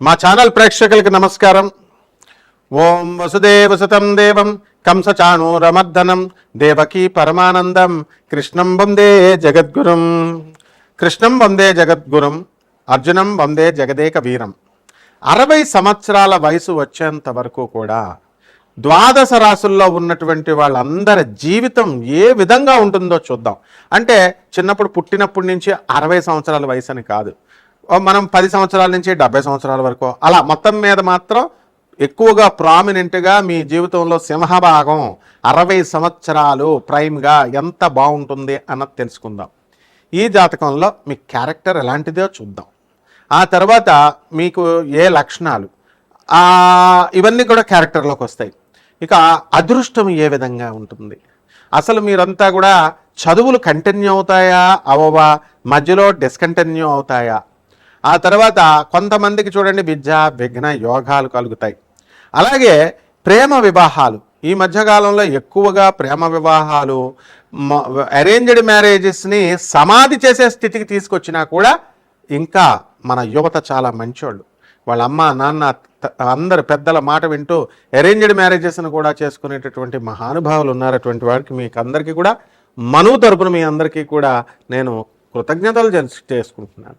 మా ఛానల్ ప్రేక్షకులకి నమస్కారం. ఓం వసుదేవ సుతం దేవం కంసచాణూరమర్దనం దేవకీ పరమానందం కృష్ణం వందే జగద్గురం. కృష్ణం వందే జగద్గురం అర్జునం వందే జగదేక వీరం అరవై సంవత్సరాల వయసు వచ్చేంత వరకు కూడా ద్వాదశ రాసుల్లో ఉన్నటువంటి వాళ్ళందరి జీవితం ఏ విధంగా ఉంటుందో చూద్దాం. అంటే చిన్నప్పుడు పుట్టినప్పటి నుంచి అరవై సంవత్సరాల వయసు అని కాదు. మనం పది సంవత్సరాల నుంచి డెబ్బై సంవత్సరాల వరకు. అలా మొత్తం మీద మాత్రం ఎక్కువగా ప్రామినెంట్గా మీ జీవితంలో సింహభాగం అరవై సంవత్సరాలు ప్రైమ్గా ఎంత బాగుంటుంది అన్నది తెలుసుకుందాం. ఈ జాతకంలో మీ క్యారెక్టర్ ఎలాంటిదో చూద్దాం. ఆ తర్వాత మీకు ఏ లక్షణాలు? ఇవన్నీ కూడా క్యారెక్టర్లోకి వస్తాయి. ఇక అదృష్టం ఏ విధంగా ఉంటుంది? అసలు మీరంతా కూడా చదువులు కంటిన్యూ అవుతాయా? అవవా మధ్యలో డిస్కంటిన్యూ అవుతాయా? ఆ తర్వాత కొంతమందికి చూడండి విద్య విఘ్న యోగాలు కలుగుతాయి. అలాగే ప్రేమ వివాహాలు. ఈ మధ్యకాలంలో ఎక్కువగా ప్రేమ వివాహాలు అరేంజ్డ్ మ్యారేజెస్ని సమాధి చేసే స్థితికి తీసుకొచ్చినా కూడా ఇంకా మన యువత చాలా మంచోళ్ళు. వాళ్ళ అమ్మ నాన్న అందరు పెద్దల మాట వింటూ అరేంజ్డ్ మ్యారేజెస్ను కూడా చేసుకునేటటువంటి మహానుభావులు ఉన్నారటువంటి వారికి మీకు అందరికీ కూడా మనువు తరపున మీ అందరికీ కూడా నేను కృతజ్ఞతలు చేసుకుంటున్నాను.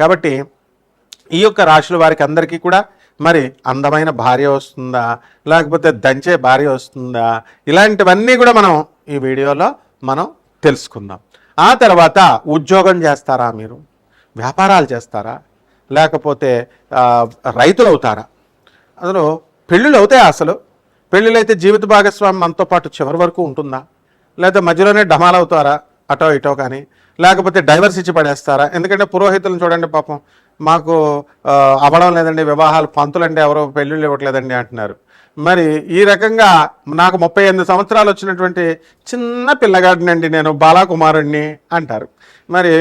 కాబట్టి ఈ యొక్క రాశుల వారికి అందరికీ కూడా మరి అందమైన భార్య వస్తుందా? లేకపోతే దంచే భార్య వస్తుందా? ఇలాంటివన్నీ కూడా మనం ఈ వీడియోలో మనం తెలుసుకుందాం. ఆ తర్వాత ఉద్యోగం చేస్తారా మీరు? వ్యాపారాలు చేస్తారా? లేకపోతే రైతులు అవుతారా అసలు పెళ్ళిళ్ళు అవుతాయి అసలు? పెళ్ళిళ్ళైతే జీవిత భాగస్వామి మనతో పాటు చివరి వరకు ఉంటుందా? లేదా మధ్యలోనే డమాలవుతారా అటో ఇటో కానీ లేకపోతే డైవర్స్ ఇచ్చి పడేస్తారా? ఎందుకంటే పురోహితులను చూడండి పాపం మాకు అవ్వడం లేదండి వివాహాలు పంతులు అంటే ఎవరో పెళ్ళిళ్ళు ఇవ్వట్లేదండి అంటున్నారు. మరి ఈ రకంగా నాకు ముప్పై ఎనిమిది సంవత్సరాలు వచ్చినటువంటి చిన్న పిల్లగాడినండి నేను బాలాకుమారుణ్ణి అంటారు. మరి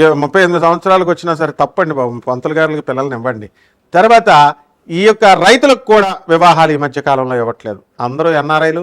ఈ ముప్పై ఎనిమిది సంవత్సరాలకు వచ్చినా సరే తప్పండి బాబు పంతులు గారికి పిల్లల్ని ఇవ్వండి. తర్వాత ఈ యొక్క రైతులకు కూడా వివాహాలు ఈ మధ్య కాలంలో ఇవ్వట్లేదు. అందరూ ఎన్ఆర్ఐలు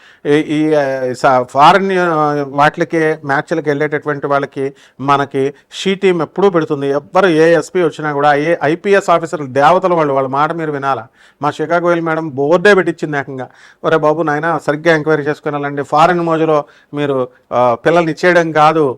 ఈ- ఈ ఫారిన్ వాటికి మ్యాచ్లకి వెళ్ళేటటువంటి వాళ్ళకి మనకి షీ టీం ఎప్పుడూ పెడుతుంది. ఎవ్వరు ఏ ఎస్పీ వచ్చినా కూడా ఏ ఐపీఎస్ ఆఫీసర్లు దేవతలు వాళ్ళు వాళ్ళ మాట మీరు వినాలా? మా షికాగో వెళ్ళి మేడం బోర్డే పెట్టించింది ఏకంగా. ఒరే బాబు నాయన సరిగ్గా ఎంక్వైరీ చేసుకుని ఫారిన్ మోజులో మీరు పిల్లల్ని ఇచ్చేయడం కాదు.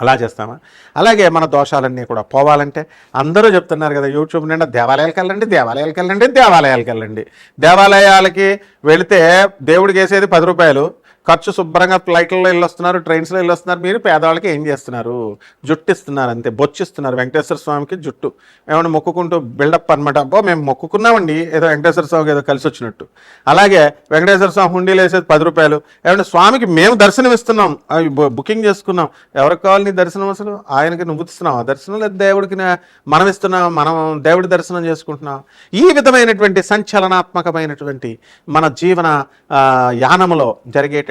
అలా చేస్తామా? అలాగే మన దోషాలన్నీ కూడా పోవాలంటే అందరూ చెప్తున్నారు కదా యూట్యూబ్ నిండా దేవాలయాలకు వెళ్ళండి దేవాలయాలకు వెళ్ళండి దేవాలయాలకు వెళ్ళండి. దేవాలయాలకి వెళితే దేవుడికి వేసేది పది రూపాయలు ఖర్చు శుభ్రంగా ఫ్లైట్లలో వెళ్ళొస్తున్నారు ట్రైన్స్లో వెళ్ళొస్తున్నారు మీరు పేదవాళ్ళకి ఏం చేస్తున్నారు? జుట్టు ఇస్తున్నారు అంతే బొచ్చిస్తున్నారు. వెంకటేశ్వర స్వామికి జుట్టు. ఏమైనా మొక్కుకుంటూ బిల్డప్ అనమాట అబ్బో మేము మొక్కుకున్నామండి. ఏదో వెంకటేశ్వర స్వామికి ఏదో కలిసి వచ్చినట్టు. అలాగే వెంకటేశ్వర స్వామి హుండీలు వేసేది పది రూపాయలు. ఏమంటే స్వామికి మేము దర్శనం ఇస్తున్నాం అవి బుకింగ్ చేసుకున్నాం. ఎవరికి కావాలి నీ దర్శనం అసలు? ఆయనకి నువ్వు ఇస్తున్నావు? ఆ దర్శనం లేదు దేవుడికి మనం ఇస్తున్నాం మనం దేవుడి దర్శనం చేసుకుంటున్నాం ఈ విధమైనటువంటి సంచలనాత్మకమైనటువంటి మన జీవన యానములో జరిగేట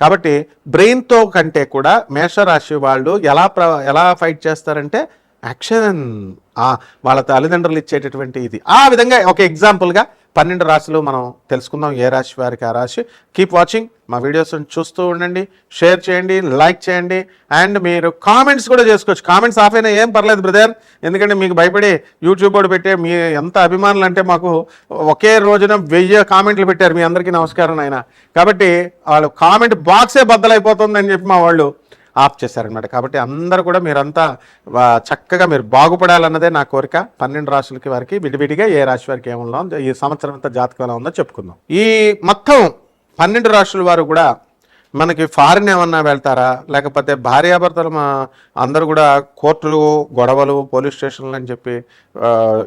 కాబట్టి బ్రెయిన్తో కంటే కూడా మేషరాశి వాళ్ళు ఎలా ప్ర ఎలా ఫైట్ చేస్తారంటే యాక్షన్ వాళ్ళ తల్లిదండ్రులు ఇచ్చేటటువంటి ఇది. ఆ విధంగా ఒక ఎగ్జాంపుల్గా పన్నెండు రాశులు మనం తెలుసుకుందాం. ఏ రాశి వారికి ఆ రాశి? కీప్ వాచింగ్ మా వీడియోస్ చూస్తూ ఉండండి. షేర్ చేయండి లైక్ చేయండి అండ్ మీరు కామెంట్స్ కూడా చేసుకోవచ్చు. కామెంట్స్ ఆఫ్ అయినా ఏం పర్లేదు బ్రదర్ ఎందుకంటే మీకు భయపడి యూట్యూబ్ కూడా పెట్టే మీ ఎంత అభిమానులు అంటే మాకు ఒకే రోజున వెయ్యి కామెంట్లు పెట్టారు. మీ అందరికీ నమస్కారం ఆయన కాబట్టి వాళ్ళు కామెంట్ బాక్సే బద్దలైపోతుందని చెప్పి మా వాళ్ళు ఆఫ్ చేశారనమాట కాబట్టి అందరూ కూడా మీరంతా చక్కగా మీరు బాగుపడాలన్నదే నా కోరిక. పన్నెండు రాశులకి వారికి విడివిడిగా ఏ రాశి వారికి ఏముందో ఈ సంవత్సరం అంతా జాతకం ఎలా ఉందో చెప్పుకుందాం. ఈ మొత్తం పన్నెండు రాశుల వారు కూడా మనకి ఫారిన్ ఏమన్నా వెళ్తారా? లేకపోతే భార్యాభర్తలు మా అందరూ కూడా కోర్టులు గొడవలు పోలీస్ స్టేషన్లు అని చెప్పి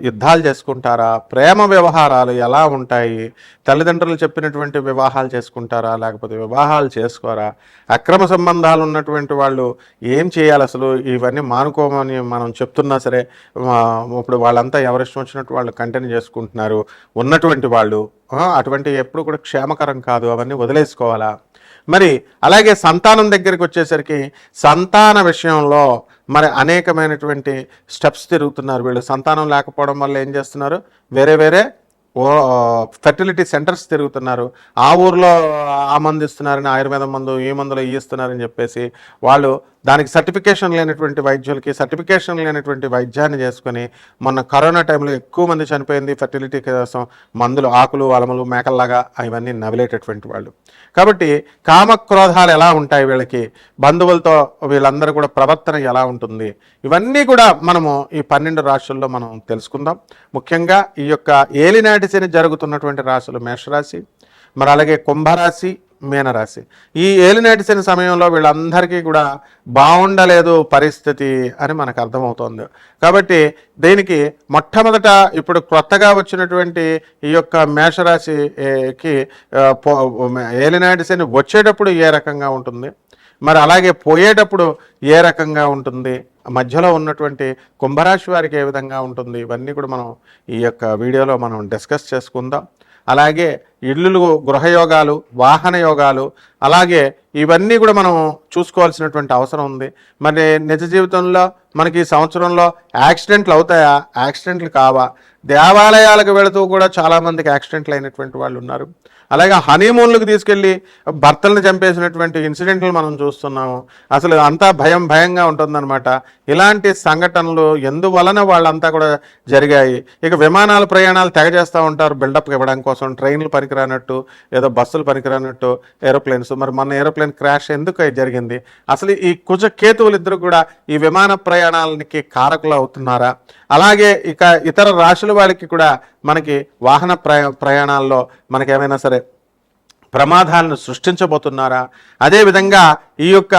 యుద్ధాలు చేసుకుంటారా? ప్రేమ వ్యవహారాలు ఎలా ఉంటాయి? తల్లిదండ్రులు చెప్పినటువంటి వివాహాలు చేసుకుంటారా? లేకపోతే వివాహాలు చేసుకోరా? అక్రమ సంబంధాలు ఉన్నటువంటి వాళ్ళు ఏం చేయాలి అసలు? ఇవన్నీ మానుకోమని మనం చెప్తున్నా సరే ఇప్పుడు వాళ్ళంతా ఎవరిష్టం వచ్చినట్టు వాళ్ళు కంటిన్యూ చేసుకుంటున్నారు. ఉన్నటువంటి వాళ్ళు అటువంటి ఎప్పుడు కూడా క్షేమకరం కాదు. అవన్నీ వదిలేసుకోవాలా? మరి అలాగే సంతానం దగ్గరికి వచ్చేసరికి సంతాన విషయంలో మరి అనేకమైనటువంటి స్టెప్స్ తిరుగుతున్నారు వీళ్ళు. సంతానం లేకపోవడం వల్ల ఏం చేస్తున్నారు? వేరే వేరే ఓ ఫెర్టిలిటీ సెంటర్స్ తిరుగుతున్నారు. ఆ ఊర్లో ఆ మందు ఇస్తున్నారని ఆయుర్వేదం మందు ఈ మందులు ఇవి ఇస్తున్నారని చెప్పేసి వాళ్ళు దానికి సర్టిఫికేషన్ లేనటువంటి వైద్యులకి సర్టిఫికేషన్ లేనటువంటి వైద్యాన్ని చేసుకొని మొన్న కరోనా టైంలో ఎక్కువ మంది చనిపోయింది ఫెర్టిలిటీ కోసం మందులు ఆకులు అలములు మేకల్లాగా ఇవన్నీ నవిలేటటువంటి వాళ్ళు. కాబట్టి కామక్రోధాలు ఎలా ఉంటాయి వీళ్ళకి? బంధువులతో వీళ్ళందరూ కూడా ప్రవర్తన ఎలా ఉంటుంది? ఇవన్నీ కూడా మనము ఈ పన్నెండు రాశుల్లో మనం తెలుసుకుందాం. ముఖ్యంగా ఈ యొక్క ఏలినాటి శని జరుగుతున్నటువంటి రాశులు మేషరాశి మరి అలాగే కుంభరాశి మీనరాశి. ఈ ఏలినాటి సమయంలో వీళ్ళందరికీ కూడా బాగుండలేదు పరిస్థితి అని మనకు అర్థమవుతోంది. కాబట్టి దీనికి మొట్టమొదట ఇప్పుడు కొత్తగా వచ్చినటువంటి ఈ యొక్క మేషరాశికి ఆ, వచ్చేటప్పుడు ఏ రకంగా ఉంటుంది? మరి అలాగే పోయేటప్పుడు ఏ రకంగా ఉంటుంది? మధ్యలో ఉన్నటువంటి కుంభరాశి వారికి ఏ విధంగా ఉంటుంది? ఇవన్నీ కూడా మనం ఈ యొక్క వీడియోలో మనం డిస్కస్ చేసుకుందాం. అలాగే ఇల్లులు గృహయోగాలు వాహన యోగాలు అలాగే ఇవన్నీ కూడా మనం చూసుకోవాల్సినటువంటి అవసరం ఉంది. మరి నిజ జీవితంలో మనకి ఈ సంవత్సరంలో యాక్సిడెంట్లు అవుతాయా? యాక్సిడెంట్లు కావా? దేవాలయాలకు వెళుతూ కూడా చాలామందికి యాక్సిడెంట్లు అయినటువంటి వాళ్ళు ఉన్నారు. అలాగే హనీమూన్లకు తీసుకెళ్ళి భర్తలను చంపేసినటువంటి ఇన్సిడెంట్లు మనం చూస్తున్నాము. అసలు అంతా భయం భయంగా ఉంటుందన్నమాట. ఇలాంటి సంఘటనలు ఎందువలన వాళ్ళంతా కూడా జరిగాయి? ఇక విమానాల ప్రయాణాలు తెగ చేస్తూ ఉంటారు. బిల్డప్ ఇవ్వడం కోసం ట్రైన్లు పనికిరానట్టు ఏదో బస్సులు పనికిరానట్టు ఏరోప్లేన్స్. మరి మన ఏరోప్లేన్ క్రాష్ ఎందుకు జరిగింది? అసలు ఈ కుజ కేతువులు ఇద్దరు కూడా ఈ విమాన ప్రయాణాలకి కారకులు అవుతున్నారా? అలాగే ఇక ఇతర రాశుల వాళ్ళకి కూడా మనకి వాహన ప్రయాణాల్లో మనకి ఏమైనా సరే ప్రమాదాలను సృష్టించబోతున్నారా? అదేవిధంగా ఈ యొక్క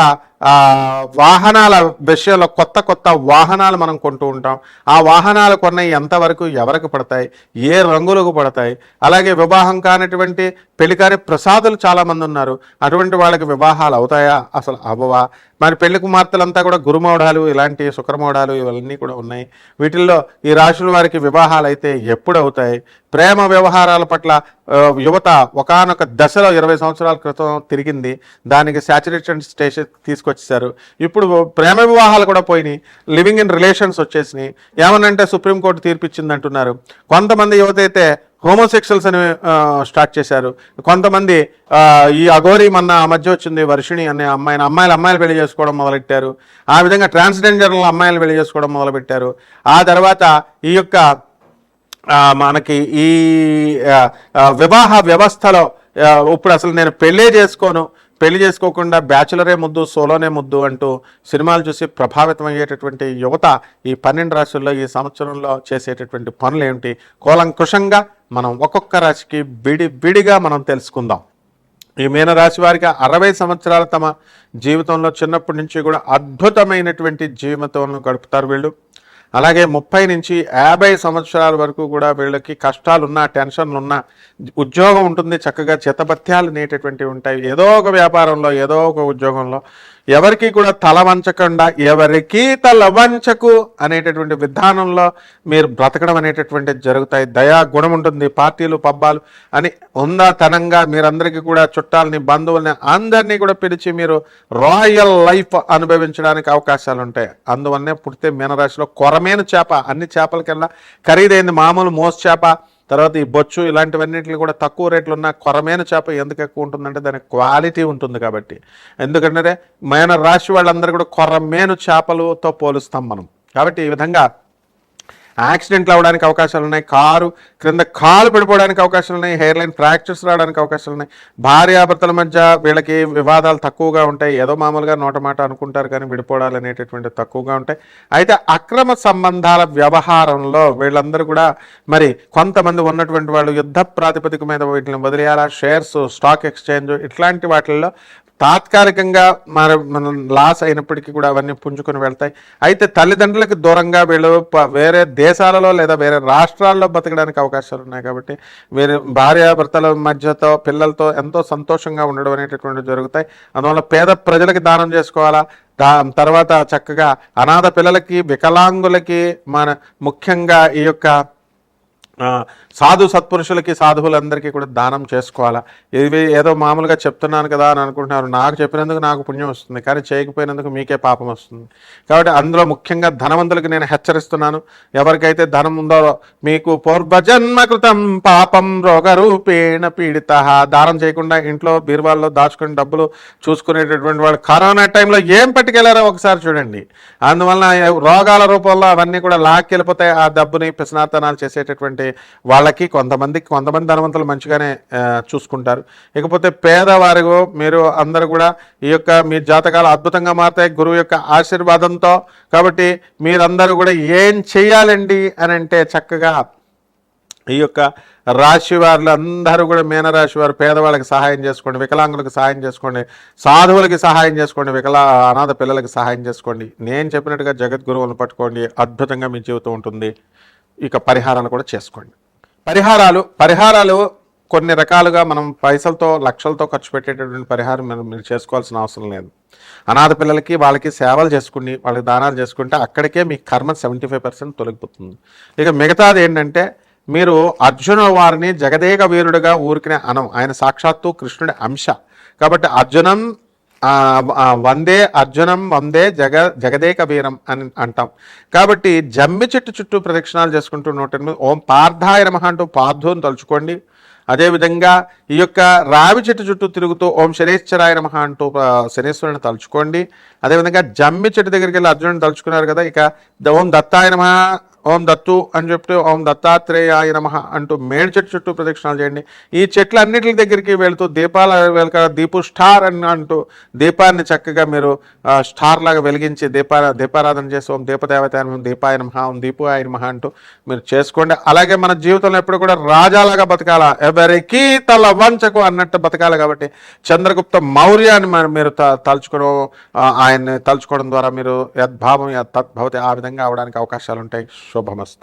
వాహనాల విషయంలో కొత్త కొత్త వాహనాలు మనం కొంటూ ఉంటాం. ఆ వాహనాలు కొన్నవి ఎంతవరకు ఎవరికి పడతాయి? ఏ రంగులకు పడతాయి? అలాగే వివాహం కానటువంటి పెళ్ళికారి ప్రసాదులు చాలామంది ఉన్నారు. అటువంటి వాళ్ళకి వివాహాలు అవుతాయా? అసలు అవ్వవా? మరి పెళ్ళి కుమార్తెలంతా కూడా గురుమౌఢాలు ఇలాంటి శుక్రమౌఢాలు ఇవన్నీ కూడా ఉన్నాయి. వీటిల్లో ఈ రాశుల వారికి వివాహాలు అయితే ఎప్పుడు అవుతాయి? ప్రేమ వ్యవహారాల పట్ల యువత ఒకానొక దశలో ఇరవై సంవత్సరాల క్రితం తిరిగింది. దానికి సాచురేషన్ స్టేషన్ తీసుకొచ్చేసారు ఇప్పుడు ప్రేమ వివాహాలు కూడా పోయినాయి. లివింగ్ ఇన్ రిలేషన్స్ వచ్చేసినాయి. ఏమనంటే సుప్రీంకోర్టు తీర్పిచ్చింది అంటున్నారు కొంతమంది యువత అయితే హోమోసెక్షువల్స్ అని స్టార్ట్ చేశారు. కొంతమంది ఈ అఘోరి మొన్న ఆ మధ్య వచ్చింది వర్షిణి అనే అమ్మాయిని అమ్మాయిలు అమ్మాయిలు పెళ్ళి చేసుకోవడం మొదలెట్టారు. ఆ విధంగా ట్రాన్స్జెండర్లు అమ్మాయిలు పెళ్ళి చేసుకోవడం మొదలుపెట్టారు. ఆ తర్వాత ఈ యొక్క మనకి ఈ వివాహ వ్యవస్థలో ఇప్పుడు అసలు నేను పెళ్ళే చేసుకోను పెళ్ళి చేసుకోకుండా బ్యాచులరే ముద్దు సోలోనే ముద్దు అంటూ సినిమాలు చూసి ప్రభావితం అయ్యేటటువంటి యువత ఈ పన్నెండు రాశుల్లో ఈ సంవత్సరంలో చేసేటటువంటి పనులు ఏమిటి కూలంకుషంగా మనం ఒక్కొక్క రాశికి విడి విడిగా మనం తెలుసుకుందాం. ఈ మీనరాశి వారికి అరవై సంవత్సరాల తమ జీవితంలో చిన్నప్పటి నుంచి కూడా అద్భుతమైనటువంటి జీవితంలో గడుపుతారు వీళ్ళు. అలాగే ముప్పై నుంచి యాభై సంవత్సరాల వరకు కూడా వీళ్ళకి కష్టాలున్నా టెన్షన్లు ఉన్నా ఉద్యోగం ఉంటుంది చక్కగా చిత్తభత్యాలు నేటటువంటివి ఉంటాయి. ఏదో ఒక వ్యాపారంలో ఏదో ఒక ఉద్యోగంలో ఎవరికి కూడా తల వంచకుండా ఎవరికి తల వంచకు అనేటటువంటి విధానంలో మీరు బ్రతకడం అనేటటువంటిది జరుగుతాయి. దయా గుణం ఉంటుంది పార్టీలు పబ్బాలు అని ఉందాతనంగా మీరందరికీ కూడా చుట్టాలని బంధువుల్ని అందరినీ కూడా పిలిచి మీరు రాయల్ లైఫ్ అనుభవించడానికి అవకాశాలు ఉంటాయి అందువల్లనే పుడితే మీనరాశిలో కొరమైన చేప అన్ని చేపలకల్లా ఖరీదైంది మామూలు మోస్ చేప తర్వాత ఈ బొచ్చు ఇలాంటివన్నిటిని కూడా తక్కువ రేట్లు ఉన్న కొరమైన చేప ఎందుకు ఎక్కువ ఉంటుందంటే దాని క్వాలిటీ ఉంటుంది కాబట్టి. ఎందుకంటే మేన రాశి వాళ్ళందరూ కూడా కొరమేను చేపలతో పోలుస్తాం మనం. కాబట్టి ఈ విధంగా యాక్సిడెంట్లు అవడానికి అవకాశాలు ఉన్నాయి. కారు క్రింద కాలు పడిపోవడానికి అవకాశాలు ఉన్నాయి. హెయిర్ లైన్ ఫ్రాక్చర్స్ రావడానికి అవకాశాలు ఉన్నాయి. భార్యాభర్తల మధ్య వీళ్ళకి వివాదాలు తక్కువగా ఉంటాయి. ఏదో మామూలుగా నోట మాట అనుకుంటారు కానీ విడిపోవడాలు అనేటటువంటి తక్కువగా ఉంటాయి. అయితే అక్రమ సంబంధాల వ్యవహారంలో వీళ్ళందరూ కూడా మరి కొంతమంది ఉన్నటువంటి వాళ్ళు యుద్ధ ప్రాతిపదిక మీద వీటిని వదిలేయాలా? షేర్స్ స్టాక్ ఎక్స్చేంజ్ ఇట్లాంటి వాటిల్లో తాత్కాలికంగా మన మనం లాస్ అయినప్పటికీ కూడా అవన్నీ పుంజుకొని వెళ్తాయి. అయితే తల్లిదండ్రులకు దూరంగా వీళ్ళు వేరే దేశాలలో లేదా వేరే రాష్ట్రాల్లో బతకడానికి అవకాశాలు ఉన్నాయి కాబట్టి వేరే భార్యాభర్తల మధ్యతో పిల్లలతో ఎంతో సంతోషంగా ఉండడం అనేటటువంటివి జరుగుతాయి. అందువల్ల పేద ప్రజలకి దానం చేసుకోవాలా? దా తర్వాత చక్కగా అనాథ పిల్లలకి వికలాంగులకి మన ముఖ్యంగా ఈ యొక్క సాధు సత్పురుషులకి సాధువులందరికీ కూడా దానం చేసుకోవాలా? ఇవి ఏదో మామూలుగా చెప్తున్నాను కదా అని అనుకుంటున్నారు. నాకు చెప్పినందుకు నాకు పుణ్యం వస్తుంది కానీ చేయకపోయినందుకు మీకే పాపం వస్తుంది. కాబట్టి అందులో ముఖ్యంగా ధనవంతులకు నేను హెచ్చరిస్తున్నాను. ఎవరికైతే ధనం ఉందో మీకు పూర్వజన్మకృతం పాపం రోగరూపేణ పీడిత. దానం చేయకుండా ఇంట్లో బీరువాల్లో దాచుకుని డబ్బులు చూసుకునేటటువంటి వాళ్ళు కరోనా టైంలో ఏం పట్టుకెళ్ళారో ఒకసారి చూడండి. అందువలన రోగాల రూపంలో అవన్నీ కూడా లాక్కెళ్ళిపోతాయి. ఆ డబ్బుని పిసనాతనాలు చేసేటటువంటి వాళ్ళకి కొంతమందికి కొంతమంది ధనవంతులు మంచిగానే చూసుకుంటారు. ఇకపోతే పేదవారిగో మీరు అందరూ కూడా ఈ యొక్క మీ జాతకాలు అద్భుతంగా మారుతాయి గురువు యొక్క ఆశీర్వాదంతో. కాబట్టి మీరందరూ కూడా ఏం చేయాలండి అని అంటే చక్కగా ఈ యొక్క రాశి వారులు అందరూ కూడా మీనరాశి వారు పేదవాళ్ళకి సహాయం చేసుకోండి వికలాంగులకు సహాయం చేసుకోండి సాధువులకి సహాయం చేసుకోండి వికలా అనాథ పిల్లలకి సహాయం చేసుకోండి. నేను చెప్పినట్టుగా జగద్గురువులను పట్టుకోండి అద్భుతంగా మీ జీవితం ఉంటుంది. ఇక పరిహారాలు కూడా చేసుకోండి. పరిహారాలు పరిహారాలు కొన్ని రకాలుగా మనం పైసలతో లక్షలతో ఖర్చు పెట్టేటటువంటి పరిహారం మనం మీరు చేసుకోవాల్సిన అవసరం లేదు. అనాథ పిల్లలకి వాళ్ళకి సేవలు చేసుకుని వాళ్ళకి దానాలు చేసుకుంటే అక్కడికే మీ కర్మ సెవెంటీ ఫైవ్ పర్సెంట్ తొలగిపోతుంది. ఇక మిగతాది ఏంటంటే మీరు అర్జున వారిని జగదేక వీరుడుగా ఊరికినే అనం ఆయన సాక్షాత్తు కృష్ణుడి అంశ. కాబట్టి అర్జునం వందే అర్జునం వందే జగ జగదేక వీరం అని అంటాం. కాబట్టి జమ్మి చెట్టు చుట్టూ ప్రదక్షిణాలు చేసుకుంటూ నూట ఎనిమిది ఓం పార్థాయ నమః అంటూ పార్థుని తలుచుకోండి. అదేవిధంగా ఈ యొక్క రావి చెట్టు చుట్టూ తిరుగుతూ ఓం శనేశ్వరాయ నమ అంటూ శనేశ్వరుని తలుచుకోండి. అదేవిధంగా జమ్మి చెట్టు దగ్గరికి వెళ్ళి అర్జునుని తలుచుకున్నారు కదా ఇక ద- ఓం దత్తాయ నమః ఓం దత్తు అని చెప్తే ఓం దత్తాత్రేయాయ నమ అంటూ మేడి చెట్టు చుట్టూ ప్రదక్షిణాలు చేయండి. ఈ చెట్లన్నింటి దగ్గరికి వెళుతూ దీపాల వెలక దీపు స్టార్ అని అంటూ దీపాన్ని చక్కగా మీరు స్టార్ లాగా వెలిగించి దీపా దీపారాధన చేసి ఓం దీపదేవత నమః, దీపాయ నమ ఓం దీపు ఆయన మహా అంటూ మీరు చేసుకోండి. అలాగే మన జీవితంలో ఎప్పుడు కూడా రాజాలాగా బతకాల? ఎవరికి తల వంచకు అన్నట్టు బతకాలి కాబట్టి చంద్రగుప్త మౌర్యాన్ని మీరు త- తలుచుకోవడం ఆయన్ని తలుచుకోవడం ద్వారా మీరు యద్భావం యత్ తద్భవతి ఆ విధంగా అవడానికి అవకాశాలు ఉంటాయి شبه مست